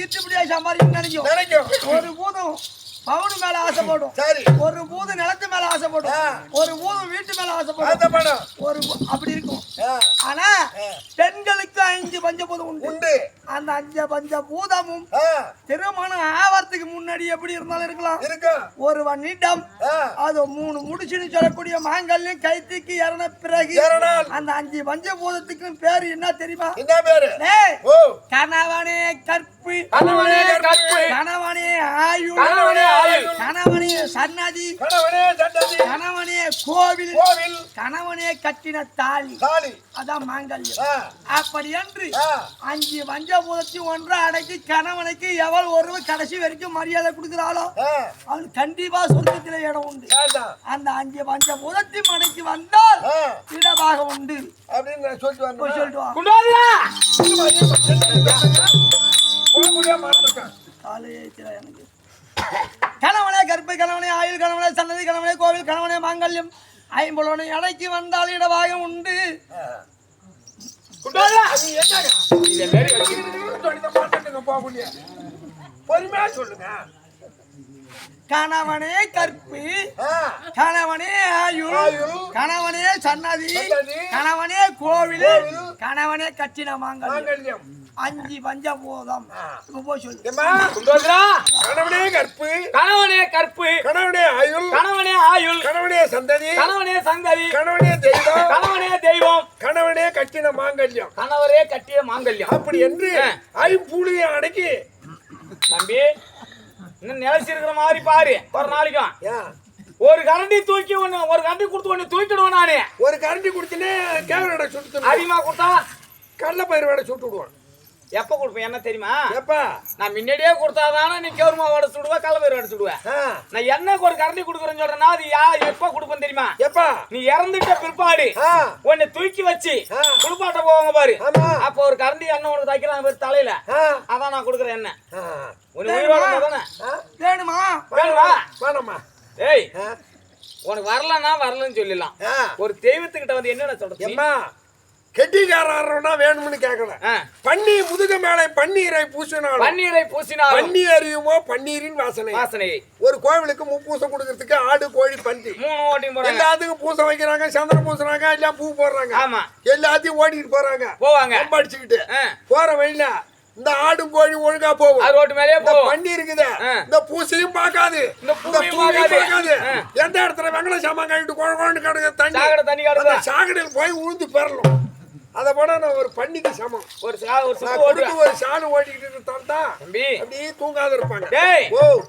திட்டுப்படியா சம்பாதிக்கணும்னு நினைக்கும். நினைக்கும். ஒரு பூதம் பவுன் மேல ஆசைப்படும். சரி. ஒரு பூதம் நிலத்து மேல ஆசைப்படும். ஒரு பூதம் வீட்டு மேல ஆசைப்படும். படம். ஒரு அப்படி இருக்கும். ஆனா. பெண்களுக்கு அஞ்சு பஞ்சபூதம் உண்டு. உண்டு. அந்த அஞ்சு பஞ்ச பூதமும் திருமணம் ஆவறதுக்கு முன்னாடி எப்படி இருந்தாலும் இருக்கலாம். ஒருவனிடம் ஆ, அது மூணு முடிச்சுன்னு சொல்லக்கூடிய மாங்கல்யம் கைத்துக்கு இறன பிறகு அந்த அஞ்சு பஞ்சபூதத்துக்கும் பேரு என்ன தெரியுமா? என்ன பேரு? கணவனே கற்பு கணவனே கற்பு. கணவனே ஆயுள். கணவனே ஆயுள். கணவனே சன்னதி. கணவனே சண்டதி கணவனே கோவில். கோவில். கணவனே கட்டின தாலி. தாலி. அதான் மாங்கல்யம். அப்படி என்று அஞ்சு பஞ்சபூதத்தையும் ஒன்றா அடக்கி கணவனுக்கு எவள் ஒருவர் கடைசி வரைக்கும் மரியாதை கொடுக்குறாளோ ஆ, அவன் கண்டிப்பா சொர்க்கத்திலே இடம் உண்டு. அந்த அஞ்சு பஞ்சபூதத்தையும் அடக்கி வந்தால் இடமாக உண்டு. அப்படின்னு சொல்லிட்டு சொல்லிட்டு கணவனே கற்பு கணவனே ஆயுள் கணவனே சன்னதி கணவனே கோவில் கணவனே மாங்கல்யம். ஐம்புலனை அடக்கி வந்தால் இடமாக உண்டு. பொறுமையா சொல்லுங்க. கணவனே கற்பு கணவனே ஆயுள். கணவனே சன்னதி. கணவனே கோவில். கணவனே கட்டின மாங்கல்யம். மாங்கல்யம். அஞ்சு பஞ்சபூதம் ஆ. இப்ப போய் சொல்லு. கணவனே கற்பு. கணவனே கற்பு. கணவனே ஆயுள். கணவனே ஆயுள். கணவனே சந்ததி. கணவனே சங்கதி கணவனே தெய்வம். கணவனே தெய்வம். கணவனே கட்டின மாங்கல்யம். கணவரே கட்டிய மாங்கல்யம். அப்படி என்று. ஐம்புலியை அடக்கி தம்பி இன்னும் நிலைச்சு இருக்கிற மாதிரி பாரு. ஒரு நாளைக்கும் ஒரு கரண்டி தூக்கி ஒண்ணு ஒரு கரண்டி கொடுத்து ஒண்ணு தூக்கிடுவேன் நானு. ஒரு கரண்டி குடிச்சுனே கேவரோட சுட்டு அதிகமா கொடுத்தா? கடலை பயிரோட சுட்டு விடுவான் எப்ப கொடுப்பேன்? என்ன தெரியுமா? எப்பா? நான் முன்னாடியே கொடுத்தாதானே நீ கேவருமாவோட சுடுவேன் கள்ளப்பயிரோட சுடுவேன் ஆ, நான் என்னக்கு ஒரு கரண்டி கொடுக்குறேன்னு சொல்றேன்னா அது யா எப்ப கொடுப்பேன் தெரியுமா? எப்பா? நீ இறந்துட்ட பிற்பாடு உன்னை தூக்கி வச்சு. குளிப்பாட்ட போவாங்க பாரு. ஆமா. அப்ப ஒரு கரண்டி எண்ணெய் உனக்கு தைக்கிறான் பாரு தலையில. அதான் நான் கொடுக்குறேன் ஆ, உனக்கு உயிரோட தானே வேணுமா? வேணுமா? வேணாம்மா ஏய் உனக்கு வரலன்னா வரலன்னு சொல்லிடலாம். ஒரு தெய்வத்துக்கிட்ட வந்து என்னென்ன சொல்றது? கெட்டிக்காரனா வேணும்னு கேட்கல. பன்னி முதுக மேலே பன்னீரை பூசினாலும் பன்னீரை பூசினாலும் பன்னி அறியுமோ பன்னீரின் வாசனை. வாசனையை ஒரு கோவிலுக்கு முப்பூசம் கொடுக்கறதுக்கு ஆடு கோழி பன்றி எல்லாத்துக்கும் பூசம் வைக்கிறாங்க சந்தனம் பூசுறாங்க எல்லாம் பூ போடுறாங்க. ஆமா. எல்லாத்தையும் ஓடிட்டு போறாங்க. போவாங்க. ஆ. போற வழியில இந்த ஆடும் கோழி ஒழுங்கா போகும். ரோட்டு போவோம் பன்னி இருக்குது. இந்த பூசையும் பார்க்காது. இந்த பூவையும் பார்க்காது. எந்த இடத்துல வெங்கல சாமான் கழிட்டு குழ குழன்னு கிடக்கு தண்ணி? சாக்கடையில் போய் உழுந்து பெறலாம் அதை போனா நான் ஒரு பண்ணிக்கு சமம். ஒரு சா- ஒரு ஓட்டுவேன் ஒரு சாணு ஓட்டிக்கிட்டு தந்தா தம்பி. அப்படியே தூங்காத இருப்பாங்க. டேய். ஓ.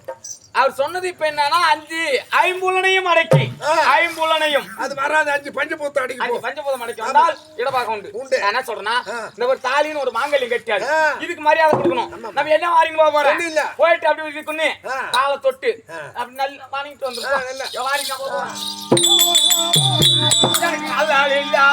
அவர் சொன்னது இப்ப என்னன்னா அஞ்சு ஐம்புலனையும் அடக்கி. ஐம்புலனையும். அது வராது அஞ்சு பஞ்சபூத்த அடிக்க அஞ்சு பஞ்சபூதம் அடக்கி. வந்தால் இடபாகம் உண்டு. உண்டு. என்ன சொல்றேன்னா. இந்த ஒரு தாலின்னு ஒரு மாங்கல்யம் கட்டியாரு ஆ. இதுக்கு மரியாதை கொடுக்கணும். நம்ம என்ன வாங்கிட்டு போக போறோம்? இல்ல. போயிட்டு அப்படி இதுக்குன்னு ஆ. காலை தொட்டு. அப்படி நல்ல வாங்கிட்டு. வந்துருக்கோம் போக போறோம் அல்லால் இல்லா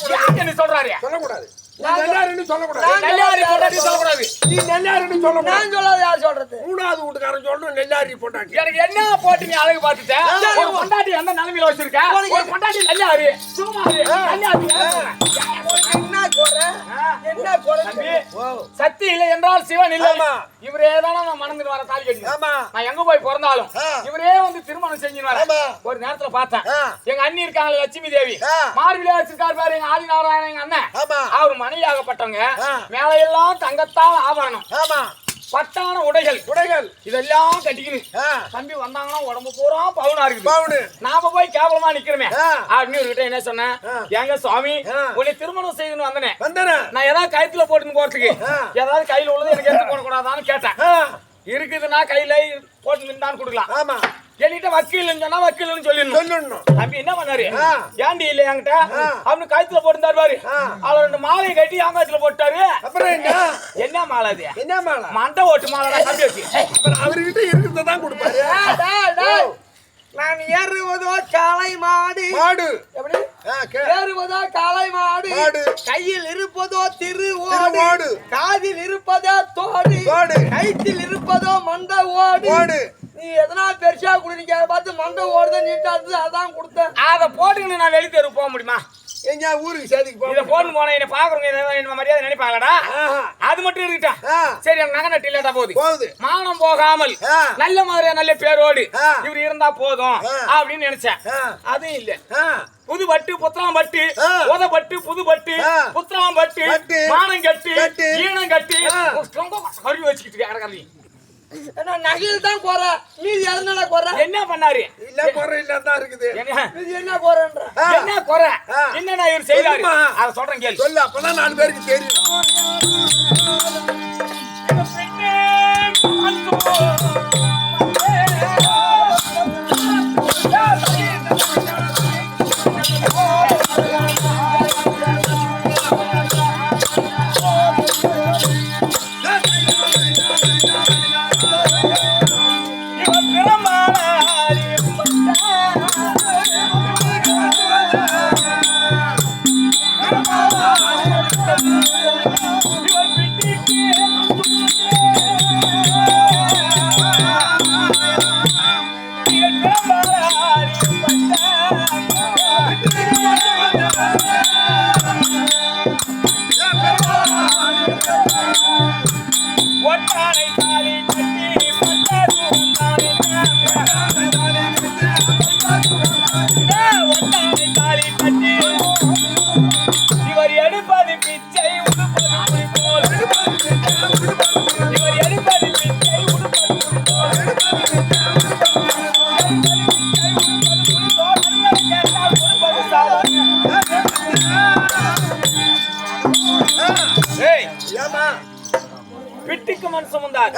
சொல்றோம் நெல்லாரி போட்டாங்க. எனக்கு என்ன போட்டு நீ அழகு பார்த்துட்ட? ஒரு பொண்டாட்டி எந்த நிலைமையில வச்சிருக்க? ஒரு பொண்டாட்டி சும்மா என்ன குறை ஆ. என்ன குறை தம்பி. ஓ. சக்தி இல்லை என்றால் சிவன் இல்லை. ஆமா. இவரே தானே நான் மணந்துட்டு வர தாலி கட்டி ஆமா. நான் எங்க போய் பிறந்தாலும். இவரே வந்து திருமணம் செஞ்சுன்னு வர. ஒரு நேரத்துல பார்த்தேன். எங்க அண்ணி இருக்காங்க லட்சுமி தேவி. மார்பிலே வச்சிருக்காரு பாரு எங்க ஆதி நாராயணன் எங்க அண்ணன். அவர் மனைவியாகப்பட்டவங்க. ஆ. மேல எல்லாம் தங்கத்தால் ஆபரணம். ஆமா. பட்டான உடைகள் உடைகள். இதெல்லாம் கட்டிக்கணும் தம்பி வந்தாங்கன்னா உடம்பு பூரா பவுனா இருக்குது. பவுனு. நாம போய் கேவலமா நிக்கிறோமே. அப்படின்னு இவர்கிட்ட என்ன சொன்னேன். ஏங்க சுவாமி. உன்னை திருமணம் செய்யணும்னு வந்தனே. வந்தன. நான் ஏதாவது கயித்துல போட்டுன்னு போறதுக்கு. ஏதாவது கையில உள்ளது எனக்கு எடுத்து போட கூடாதான்னு கேட்டேன் இருக்குதுன்னா கையில போட்டு நின்றான்னு கொடுக்கலாம். ஆமா. என்கிட்ட வக்கீல்னு சொன்னா வக்கீல்னு சொல்லிடணும். சொல்லணும் தம்பி என்ன பண்ணாரு. ஏண்டி இல்ல என்கிட்ட. அவனு கழுத்துல போட்டுருந்தாரு பாரு. ஆ. அவர் ரெண்டு மாலையை கட்டி ஆங்காயத்துல போட்டாரு. அப்புறம் என்ன? என்ன மாலை அது? என்ன மேல? மண்டை ஓட்டு மாலைடா தம்பி வச்சு. அப்புறம் அவர்கிட்ட இருக்கிறத தான் கொடுப்பாரு. நான் ஏறுவதோ காளை மாடு. மாடு. எப்படி? ஏறுவதோ காளை மாடு. மாடு. கையில் இருப்பதோ திரு. ஓடு. காதில் இருப்பதோ தோடு. கைத்தில் இருப்பதோ மண்டை ஓடு. ஓடு. நீ எதனா பெருசா குடிக்க பார்த்து மண்டை ஓடுதான் நீட்டா அதான் கொடுத்தேன் அத போட்டுக்கின்னு நான் வெளி தெரு போக முடியுமா எங்க ஊருக்கு சேதிக்கு இத போக போட்டு போன என்ன பாக்குறவங்க என்ன மரியாதை நினைப்பாங்கடா. அது மட்டும் இருக்கட்டா. சரி எனக்கு நகை நட்டு இல்லாட்டா போகுது போகுது மானம் போகாமல். நல்ல மாதிரியா நல்ல பேரோடு. இவர் இருந்தா போதும். அப்படின்னு நினைச்சேன். அதுவும் இல்ல புது பட்டு புத்தகம் பட்டு. உத பட்டு புது பட்டு ஆ. புத்தகம் பட்டு. மானம் கட்டு. ஈனம் கட்டி. ரொம்ப கழுவி வச்சுக்கிட்டு கிடக்காதீ ஏன்னா நகையில் தான் குறை மீதி எதனால குறை என்ன பண்ணாரு? இல்ல குறை இல்ல தான் இருக்குது. என்ன? மீதி என்ன குறைன்ற. என்ன குறை ஆ. என்னடா இவர் செய்தாரு. அத சொல்றேன் கேளு. சொல்லு அப்பதான் நாலு பேருக்கு தெரியும். Yeah. மண் சுமந்தார்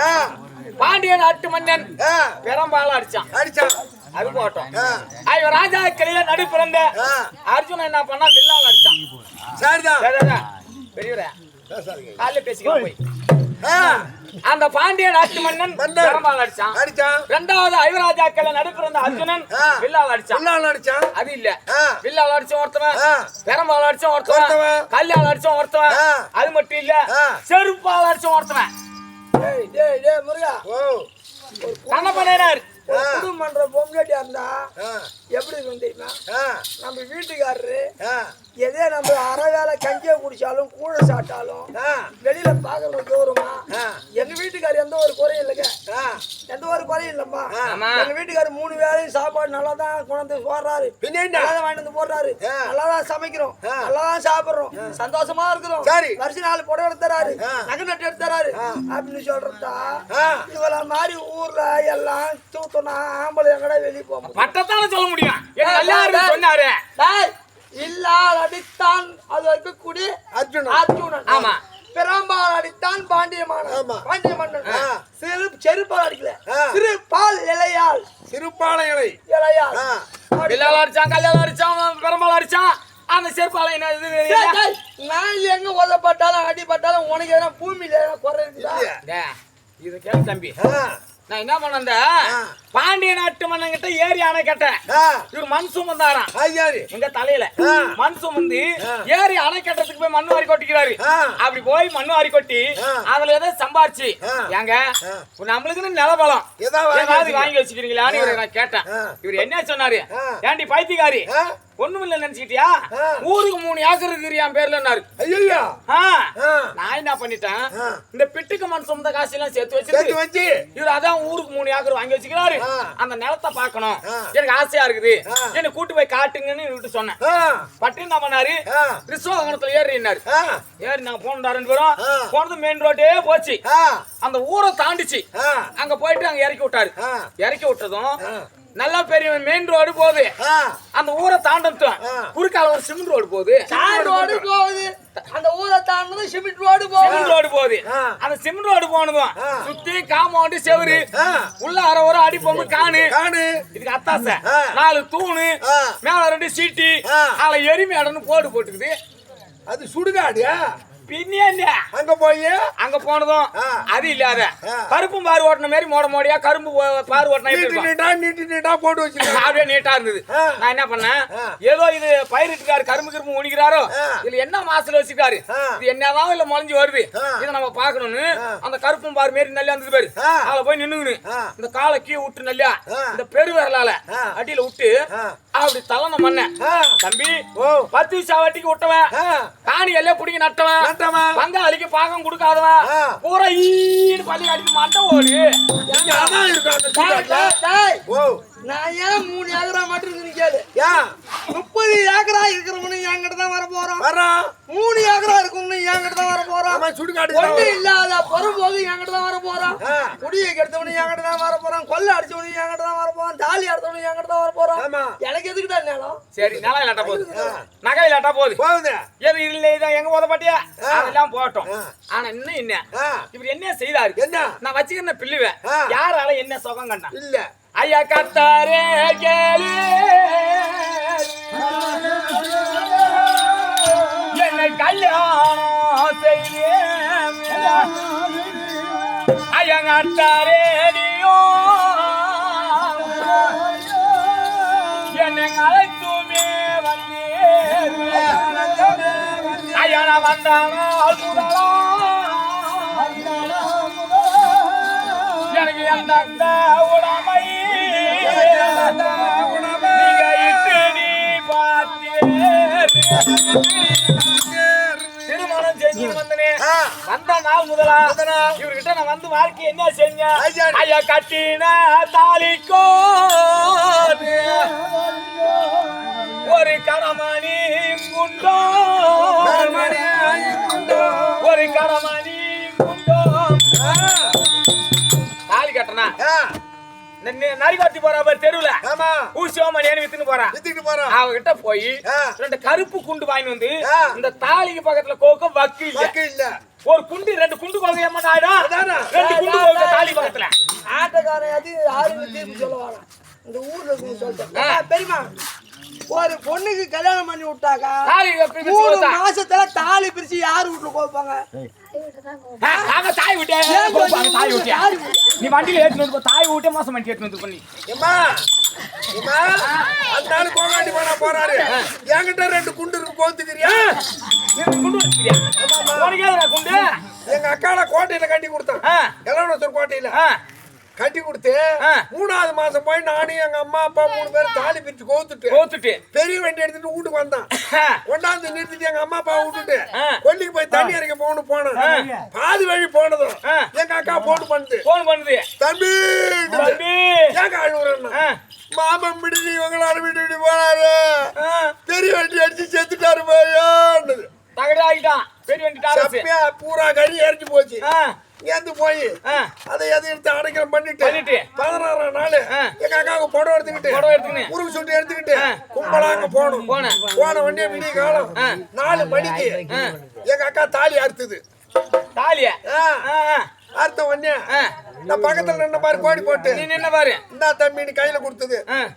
பாண்டிய நாட்டு மன்னன் பெரம்பால அடிச்சான் அடிச்சான் அது போட்டோம் ஐயோ ராஜா கிளையில நடு பிறந்த. அர்ஜுனன் என்ன பண்ணா வில்லால அடிச்சான் சரிதான். பெரியவரே. காலைல பேசிக்கலாம் போய் அந்த பாண்டிய நாட்டு மன்னன். பெரம்பால அடிச்சான் அடிச்சான் ரெண்டாவது ஐவராஜாக்கள் நடு பிறந்த அர்ஜுனன். வில்லால அடிச்சான் உள்ளால அடிச்சான் அது இல்ல. வில்லால அடிச்சவன் ஒருத்தவன். பெரம்பால அடிச்சவன் ஒருத்தவன். கல்யாணம் அடிச்சவன் ஒருத்தவன். அது மட்டும் இல்ல. செருப்பால அடிச்சவன் ஒருத்தவன் டேய் டேய் டேய் முருகா ஓ ஆ. குடும்பம் பண்ற பொம்கட்டியா இருந்தா எப்படி இருக்கும் தெரியுமா நம்ம வீட்டுக்காரரு எதே நம்ம அரை வேலை கஞ்சியை குடிச்சாலும் கூட சாப்பிட்டாலும் வெளியில பாக்குறது தூரமா ஆ. எங்க வீட்டுக்காரர் எந்த ஒரு குறையும் இல்லைங்க. எந்த ஒரு குறையும் இல்லம்மா. எங்க வீட்டுக்காரர் மூணு வேளையும் சாப்பாடு நல்லா தான் கொண்டு போடுறாரு பின்ன என்ன? நல்லா தான் வாங்கிட்டு வந்து போடுறாரு. நல்லா தான் சமைக்கிறோம். நல்லா தான் சாப்பிடுறோம் சந்தோஷமா இருக்கிறோம் சரி. வருஷம் நாலு புடவை எடுத்துறாரு. நகை நட்டு எடுத்துறாரு. அப்படின்னு சொல்றதா. இவள மாதிரி ஊர்ல எல்லாம் தூத்தனா ஆம்பளை எங்கடா வெளியே போக பட்டத்தால சொல்ல முடியும். எல்லாரும். சொன்னாரு. டேய், இல்லால் அடித்தான். அது வைக்கக்கூடிய அர்ஜுனன். அர்ஜுனன். ஆமா. பெரும்பால் அடித்தான் பாண்டிய மன்னன் ஆமா. பாண்டிய மன்னன். சிறு செருப்பால் அடிக்கல. சிறு பால் இலையால். சிறுபாலை இலை. இலையால். வில்லால அடிச்சான் கல்யாணம் அடிச்சான் பெரும்பாலும் அடிச்சான். அந்த செருப்பால என்ன இது நான் எங்க உதப்பட்டாலும் அடிபட்டாலும் உனக்கு எதனா பூமியில குறை இருக்குதா? இது தம்பி. நான் என்ன பண்ண அந்த ஆ. பாண்டிய நாட்டு மன்னங்கிட்ட ஏரி அணை கட்ட ஆ, இவர் மண் சுமந்தாராம் எங்க தலையில. மண் சுமந்து. ஏரி அணை கட்டுறதுக்கு போய் மண் வாரி கொட்டிக்கிறாரு. அப்படி போய் மண் வாரி கொட்டி. அதுல ஏதோ சம்பாரிச்சு. ஏங்க. நம்மளுக்குன்னு நிலபலம் ஏதாவது. வாங்கி வச்சுக்கிறீங்களான்னு இவரை நான் கேட்டேன். இவர் என்ன சொன்னாரு. ஏண்டி பைத்தியக்காரி ஆ, ஒண்ணுமில்ல நினைச்சுக்கிட்டியா. ஊருக்கு மூணு ஏக்கர் பேர்லன்னாரு ஐயையோ ஆ. ஆ, நான் என்ன பண்ணிட்டேன். இந்த பிட்டுக்கு மண் சுமந்த காசு எல்லாம் சேர்த்து வச்சு இவர் அதான் ஊருக்கு மூணு ஏக்கர் வாங்கி வச்சுக்கிறாரு. அந்த நிலத்தை பார்க்கணும். எனக்கு ஆசையா இருக்குது. என்ன கூட்டு போய் காட்டுங்கன்னு இவர்கிட்ட சொன்னேன். ஆ, பட்டு என்ன பண்ணாரு ஆ, ரிசோகணத்துல ஏறினாரு. ஏறி நாங்க போனோம் ரெண்டு பேரும். போனது மெயின் ரோட்டே போச்சு. அந்த ஊரை தாண்டிச்சு. அங்க போயிட்டு அங்க இறக்கி விட்டாரு. இறக்கி விட்டதும். நல்லா பெரிய மெயின் ரோடு போகுது. அந்த ஊரை தாண்டட்டும் ஆ. குறுக்கால ஒரு சிமெண்ட் ரோடு போகுது. தார் ரோடு போகுது. அந்த ஊரை தாண்டது சிமெண்ட் ரோடு போகுது. சிமெண்ட் ரோடு போகுது. அந்த சிமெண்ட் ரோடு போனதும். சுத்தி காம்பவுண்டு செவுரு. உள்ள அரை ஒரு அடி பொம்பு காணு. காணு. இதுக்கு அத்தாசை. நாலு தூணு. மேல ரெண்டு சீட்டி. அதுல எரிமேடன்னு போட்டு போட்டுக்குது. அது சுடுகாடியா பின்னே என்ன அங்க போய் அங்க போனதும். அது இல்லாத ஆ. கருப்பும் பாரு ஓட்டின மாதிரி மோட மோடியா கரும்பு பாரு ஓட்டின நீட்டு? நீட்டா நீட்டு நீட்டா போட்டு வச்சிருக்காங்க அப்படியே நீட்டா இருந்தது. நான் என்ன பண்ணேன். ஏதோ இது பயிரிட்டுக்காரு கரும்பு கரும்பு முடிக்கிறாரோ ஆ. இதுல என்ன மாசத்துல வச்சிருக்காரு ஆ. இது என்னதான் இல்ல முளைஞ்சு வருது. இதை நம்ம பாக்கணும்னு. அந்த கருப்பும் பாரு மாரி நல்லா இருந்தது பாரு. அதுல போய் நின்னுங்கன்னு. இந்த காலை கீ விட்டு நல்லா. இந்த பெரு விரலால. அடியில விட்டு. அப்படி தலன மண்ண ஆ, தம்பி ஓ. பத்து விஷயம் வட்டிக்கு விட்டவன் காணி எல்லாம் பிடிங்கி நட்டவன். நட்டவன். பங்காளிக்கு பாகம் கொடுக்காதவன். பூரா ஈன்னு பள்ளி அடிக்க மாட்டேன் ஓடு. நான் ஏன் மூணு ஏக்கரா மட்டும் கேளு. ஏன்? முப்பது ஏக்கரா இருக்கிறவனு என்கிட்ட தான் வர போறான். மூணு ஏக்கரா இருக்கவனு என்கிட்ட தான் வர போறான். தான் ஒண்ணு. இல்லாத பொறும்போது என்கிட்ட தான் வர போறான். குடியை கெடுத்தவனு என்கிட்ட தான் வர போறான். கொள்ளை அடிச்சவனு என்கிட்ட தான் வர போறான். தாலி அடிச்சவனு என்கிட்ட தான் வர போறான். ஆமா. எனக்கு எதுக்குடா நேரம் சரி நிலம் இல்லாட்டா போகுது. நகை இல்லாட்டா போகுது. போகுது. எது இல்ல இதான் எங்க உதப்பட்டியா ஆ. அதெல்லாம் போட்டோம். ஆனா இன்னும் என்ன? இவர் என்ன செய்தாரு? என்ன? நான் வச்சுக்கிற பிள்ளுவேன். யாரால என்ன சுகம் கண்டான்? இல்ல. ஐயா கத்தாரே கேளு. என்னை கல்யாணம் செய்ய ஐயா கத்தாரே நீயோ. என்னை அழைத்துமே வந்தேன் ஐயா வந்தானா எனக்கு எந்த உடமை? திருமணம் செஞ்சு வந்தனே. வந்த நாள் முதலா. இவர்கிட்ட நான் வந்து வாழ்க்கை என்ன செஞ்சேன் ஐயா. கட்டின தாலிக்கோ ஒரு கடமணி குண்டோ. ஒரு கடமணி நரிவாத்தி போற பாரு தெருவுல. ஆமா. ஊசியோமணியான்னு வித்துன்னு போறான் வித்துக்கிட்டு போறான் அவகிட்ட போய். ரெண்டு கருப்பு குண்டு வாங்கி வந்து. இந்த தாலிக்கு பக்கத்துல கோக்க வக்கு இல்ல. வக்கு இல்ல. ஒரு குண்டு ரெண்டு குண்டு கோக்க ஏமா ஆயிடும் அதானே. ரெண்டு குண்டு கோக்க தாலி பக்கத்துல. ஆட்டக்காரன் அது யாருக்கு தீர்ப்பு சொல்ல வேணாம் இந்த ஊர்ல சொல்லிட்டேன். ஆ. ஒரு பொண்ணுக்கு கல்யாணம் பண்ணி விட்டாக்கா மூணு? மாசத்துல தாலி பிரிச்சு யாரு வீட்டுல கோப்பாங்க நாங்க தாய் விட்டே தாய் வீட்டு? நீ வண்டியில போ, தாய் விட்டே மோசம் ஏத்துட்டு வந்து பண்ணி அந்த ஆளு கோகாண்டி போனா போறாரு. என்கிட்ட ரெண்டு குண்டு இருக்கு போத்துக்கிறியா? நீ குண்டு குண்டு? எங்க அக்கால கோட்டையில கட்டி கொடுத்தான். எலவனத்தூர் கோட்டையில. ஆ, கட்டி கொடுத்து. மூணாவது மாசம் போய் நானும் எங்க அம்மா அப்பா மூணு பேரும் தாலி பிரிச்சு கோத்துட்டு கோத்துட்டு. பெரிய வண்டி எடுத்துட்டு வீட்டுக்கு வந்தான். கொண்டாந்து நிறுத்திட்டு எங்க அம்மா அப்பா விட்டுட்டு. கொல்லிக்கு போய் தண்ணி இறக்க போகணும் போனேன். பாதி வழி போனதும். எங்க அக்கா போட்டு பண்ணுது. போன் பண்ணுது. தம்பி தம்பி. ஏங்க அழுவுறேன்னா மாமன் விடுதி இவங்களால விட்டு விட்டு போனாரு பெரிய வண்டி அடிச்சு செத்துட்டாரு போயோன்னுது தகடு ஆகிட்டான். பெரிய வண்டி பூரா கறி எரிஞ்சு போச்சு. இங்கேருந்து போய் அதை எதை எடுத்து அடைக்கலம் பண்ணிட்டு. பதினாறாம் நாள். எங்க அக்காவுக்கு புடவை எடுத்துக்கிட்டு புடவை எடுத்துக்கின்னு. முருகு சுட்டு எடுத்துக்கிட்டு ஆ. கும்பலா அங்க போகணும் போனேன். போன வண்டியை விடிய காலம். நாலு மணிக்கு. எங்க அக்கா தாலி அறுத்துது தாலிய அறுத்த உடனே. நான் பக்கத்துல நின்ன மாதிரி கோடி போட்டு நீ நின்ன பாரு இந்தா தம்பின்னு கையில கொடுத்தது.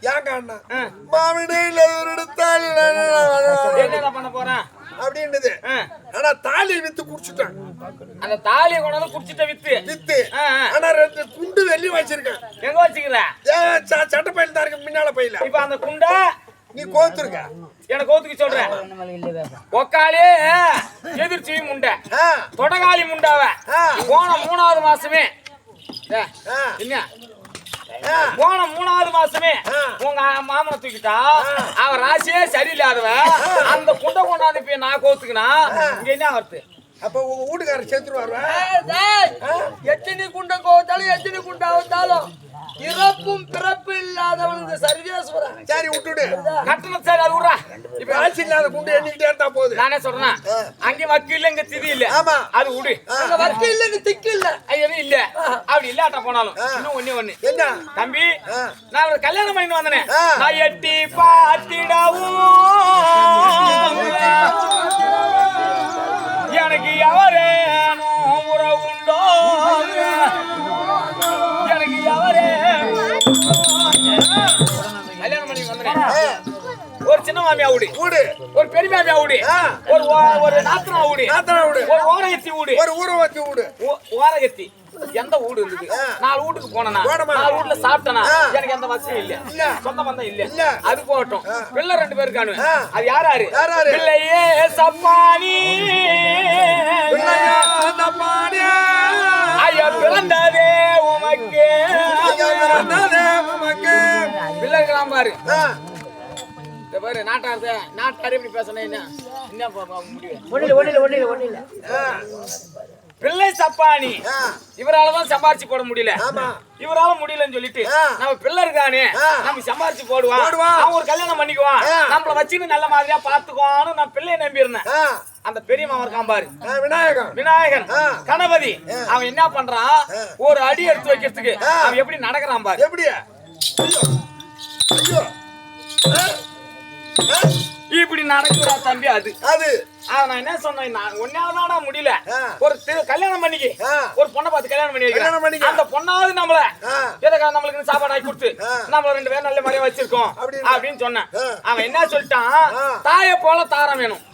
ஏங்க அண்ணா ஆ. மாமனே இல்ல இவரோட தாலி என்னடா பண்ண போறான் அப்படின்னுது. ஆ, ஆனா தாலி வித்து குடிச்சுட்டான் அந்த தாலியை கொண்டாந்து குடிச்சிட்ட வித்து. வித்து. ஆனா ரெண்டு குண்டு வெள்ளி வச்சிருக்கேன் எங்க ச- சட்டை பையில தான் இருக்கு முன்னால பையில. இப்ப அந்த குண்டை நீ கோத்துருக்க. எனக்கு ஒத்துக்கு சொல்றேன். ஒக்காலே எதிர்ச்சி முண்டை. ஆ, தொடகாலி முண்டாவ. ஆ. போன மூணாவது மாசமே. என்ன. போன மூணாவது மாசமே. உங்க மாமனை தூக்கிட்டா அவன் ராசியே சரியில்லாதவ அந்த குண்டை கொண்டாந்து போய் நான் கோத்துக்கினா இங்க என்ன வருது அப்ப உங்க வீட்டுக்காரர் சேர்த்துருவாரு எத்தனை குண்டை கோத்தாலும் எத்தனை குண்டை அவுத்தாலும் இறப்பும் பிறப்பு இல்லாதவனுக்கு சர்வேஸ்வரன் சரி விட்டுடு. கட்டணம் சரி அது விட்றா. இப்ப ஆட்சி இல்லாத குண்டு எண்ணிக்கிட்டே இருந்தா போகுது நானே சொல்றேன். அங்க வக்கு இல்ல இங்க திதி இல்ல. ஆமா. அது விடு. அங்க வர்க்க இல்ல இங்க திக்கு இல்ல. எதுவும் இல்ல. அப்படி இல்லாட்ட போனாலும். இன்னும் ஒண்ணே ஒண்ணு. என்ன? தம்பி ஆ. நான் ஒரு கல்யாணம் பண்ணிட்டு வந்தனே. நான் எட்டி பாத்திடவும். சின்ன மாமியா ஊடி. வீடு ஒரு பெரிய மாமியா ஊடி. ஒரு ஒரு நாத்தனா ஊடி. நாத்தனா வீடு ஒரு ஓரகத்தி ஊடி. ஒரு ஊரை வச்சு வீடு ஓ- ஓரகத்தி. எந்த வீடு இருக்குது? ஆ. நாலு வீட்டுக்கு போனா? நாலு வீட்டுல சாப்பிட்டனா. எனக்கு எந்த வசதியும் இல்ல. சொந்த பந்தம் இல்ல. அது போகட்டும். பிள்ளை ரெண்டு பேர் ஆ. அது யார் யாரு? யார் யாரு? பிள்ளையே சப்பானி. ஐயா பிறந்ததே உமக்கு. ஐயா பிறந்ததே உமக்கு. பிள்ளை இருக்கலாம் பாரு பாரு நாட்டாரு நாட்டாரு இப்படி பேசணும் என்ன? என்ன பா- பா- முடிவு ஆ, பிள்ளை சப்பானி. ஆ, இவராலதான் சம்பாரிச்சு போட முடியல. ஆமா. இவரால முடியலன்னு சொல்லிட்டு ஆ. நம்ம பிள்ளை இருக்கானே ஆ. நம்ம சம்பாரிச்சு போடுவான். அவன் ஒரு கல்யாணம் பண்ணிக்குவான். நம்மள வச்சுன்னு நல்ல மாதிரியா பாத்துக்குவான்னு நான் பிள்ளைய நம்பி இருந்தேன் ஆ, அந்த பெரிய மாமன் இருக்கான் பாரு. விநாயகன். ஆ. கணபதி. அவன் என்ன பண்றான். ஒரு அடி எடுத்து வைக்கிறதுக்கு. அவன் எப்படி நடக்கிறான் பாரு. எப்படி? ஐயோ. ஐயோ. இப்படி நடக்குறா தம்பி அது. அது. நான் என்ன சொன்னேன் நான் ஒன்னாவதானா முடியல. ஒரு கல்யாணம் பண்ணிக்கி. ஒரு பொண்ணை பார்த்து கல்யாணம் பண்ணி கல்யாணம் பண்ணிக்க. அந்த பொண்ணாவது நம்மள நம்மளுக்கு சாப்பாடு ஆக்கி கொடுத்து. நம்மள ரெண்டு பேரும் நல்ல மாதிரியா வச்சிருக்கோம் அப்படின்னு. சொன்னேன். அவன் என்ன சொல்லிட்டான். தாயை போல தாரம் வேணும்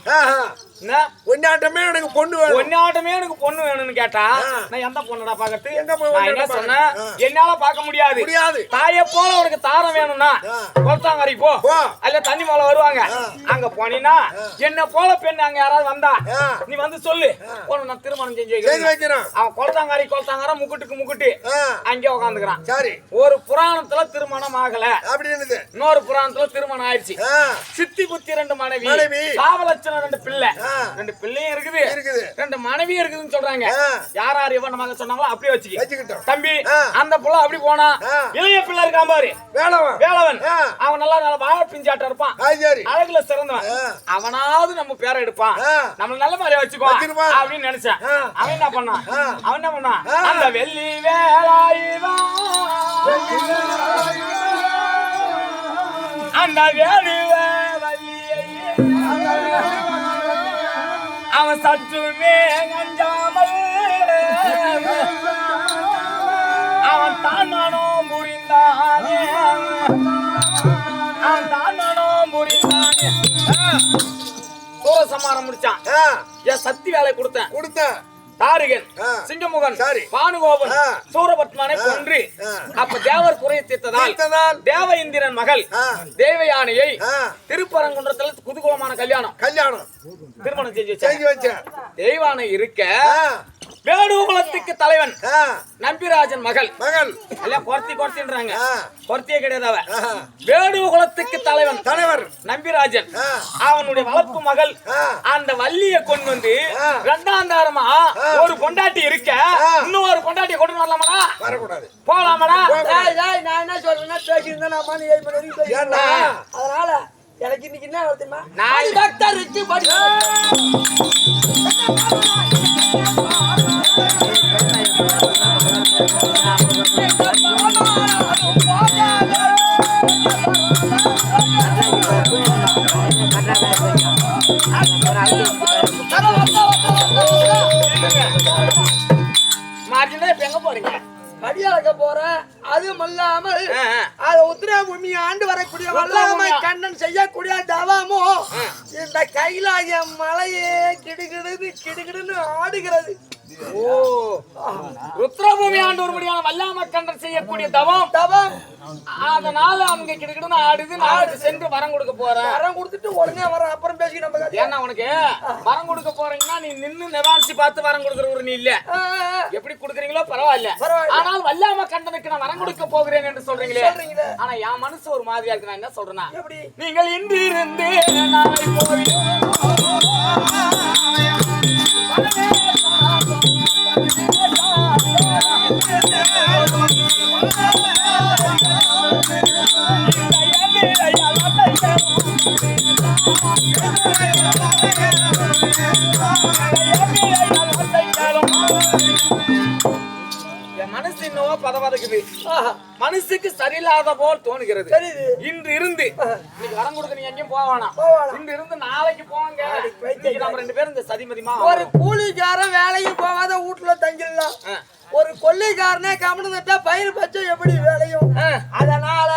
ஒன்னாட்டமே எனக்கு பொண்ணு வேணும் ஒன்னாட்டமே எனக்கு பொண்ணு வேணும்னு கேட்டா. நான் எந்த பொண்ணுடா பாக்கறது என்ன சொன்னேன் பாக்க? என்னால பார்க்க முடியாது முடியாது. தாயை போல உனக்கு தாரம் வேணும்னா. கொளத்தாங்கரை போ. அல்ல தண்ணி மேல வருவாங்க. அங்க போனீன்னா என்ன போல பெண் அங்க யாராவது வந்தா. நீ வந்து சொல்லு. உனக்கு நான் திருமணம் செஞ்சு வைக்கிறேன். அவன் கொளத்தாங்காரி கொளத்தாங்கார முக்குட்டுக்கு முக்குட்டு. அங்கே உட்காந்துக்கிறான் சரி. ஒரு புராணத்துல திருமணம் ஆகல. அப்படி இன்னொரு புராணத்துல திருமணம் ஆயிடுச்சு. சித்தி புத்தி ரெண்டு மனைவி. காவலட்சணம் ரெண்டு பிள்ளை. ரெண்டு பிள்ளையும் இருக்குது. ரெண்டு மனைவி இருக்குதுன்னு சொல்றாங்க. யார் யார் எவன் மகன் சொன்னாங்களோ அப்படியே வச்சுக்க. வச்சுக்கிட்டோம். தம்பி. அந்த புள்ள அப்படி போனா. இளைய பிள்ளை இருக்கான் பாரு. வேலவன். வேலவன். ஆ. அவன் நல்லா நல்ல வாழ பிஞ்சாட்டம் இருப்பான். அழகுல சிறந்தவன். அவனாவது நம்ம பேரை எடுப்பான். ஆ. நம்ம நல்ல மாதிரி வச்சுக்குவான் வச்சிருப்பான். அப்படின்னு நினைச்சேன். அவன் என்ன பண்ணான். அவன் என்ன பண்ணான். அந்த வெள்ளி வேலாயுதம் அந்த வள்ளியை அவன் சற்றுமே அஞ்சாமல் அவன் தான் மனம் புரிந்தானே அவன் தான் மனம் சூரசம்மாரம் முடிச்சான். என் சக்தி வேலை கொடுத்தேன். கொடுத்தேன். தாரிகன். சிங்கமுகன் சரி. பானுகோபன். சூரபத்மனை கொன்று. அப்ப தேவர் குறைய தீர்த்ததால் தேவ இந்திரன் மகள். தேவயானையை திருப்பரங்குன்றத்துல குதூகலமான கல்யாணம். கல்யாணம். திருமணம் செஞ்சு தெய்வானை இருக்க வேடுகுலத்துக்கு தலைவன். நம்பிராஜன் மகள். மகள் எல்லாம் குறத்தி குறத்தின்றாங்க. குறத்தியே கிடையாது அவ. வேடுகுலத்துக்கு தலைவன். தலைவர். நம்பிராஜன். அவனுடைய வளர்ப்பு மகள். அந்த வள்ளிய கொண்டு வந்து ஆ. ரெண்டாம் தாரமா ஒரு பொண்டாட்டி இருக்க. ஆ. இன்னொரு பொண்டாட்டியை கொண்டு வரலாமடா? வரக்கூடாது. போலாமடா? நான் என்ன சொல்றேன்னா பேசியிருந்தேன் நான் மணி ஏழு மணி வரைக்கும்? அதனால எனக்கு இன்னைக்கு என்ன நான் டாக்டர் இருக்கு படி அளக்க போறேன் அதுவும் ஆ. அது உத்திர பூமி ஆண்டு வரக்கூடிய வல்லாமை? கண்ணன் செய்யக்கூடிய தவமும் இந்த கைலாய மலையே கிடுகிடுன்னு கிடுகிடுன்னு ஆடுகிறது ருத்ரபூமி ஆண்டவர் முடியான வல்லாம கண்டர் செய்யக்கூடிய தவம். தவம். அதனால அவங்க கிட்டக்கிட்ட ஆடுது நாளைக்கு சென்று வரம் கொடுக்க போறேன். வரம் கொடுத்துட்டு உடனே வர அப்புறம் பேசி நம்ம கதை. ஏன்னா உனக்கு வரம் கொடுக்க போறீங்கன்னா நீ நின்னு நிவாரிச்சு பார்த்து வரம் கொடுக்குற ஒரு நீ இல்ல. எப்படி கொடுக்குறீங்களோ பரவாயில்ல. ஆனால் வல்லாம கண்டனுக்கு நான் வரம் கொடுக்க போகிறேன் என்று சொல்றீங்களே. ஆனா என் மனசு ஒரு மாதிரியா இருக்கு நான் என்ன சொல்றேன்னா நீங்கள் இன்று இருந்து நாளை போய் மனசு என்னவோ பதவதக்குது. மனசுக்கு சரியில்லாத போல் தோணுகிறது. இன்று இருந்து இன்னைக்கு வரம் கொடுக்க நீங்க எங்கேயும் வேணாம். இன்று இருந்து நாளைக்கு இன்னைக்கு நம்ம ரெண்டு பேரும் இந்த சதிமதிமா ஒரு கூலிக்காரன் வேலைக்கு போகாத வீட்டுல தங்கிடலாம். ஒரு கொள்ளைக்காரனே கவனிட்டா பயிர் பச்சை எப்படி வேலையும் அதனால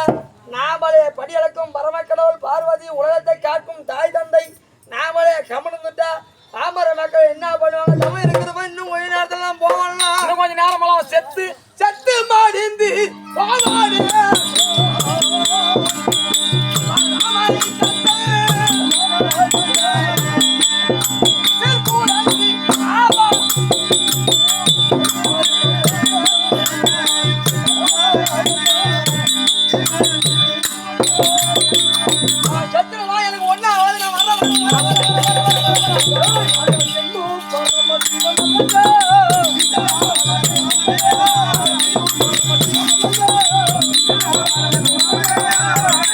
நாமளே படியளக்கும் பரமக்கடவுள் பார்வதி உலகத்தை காக்கும் தாய் தந்தை. நாமளே கவனிட்டா பாமர மக்கள் என்ன பண்ணுவாங்க? தமிழ் இருக்கிறவங்க இன்னும் கொஞ்ச நேரத்துல போவாங்க கொஞ்ச நேரமெல்லாம் செத்து செத்து மாடிந்து போவாடி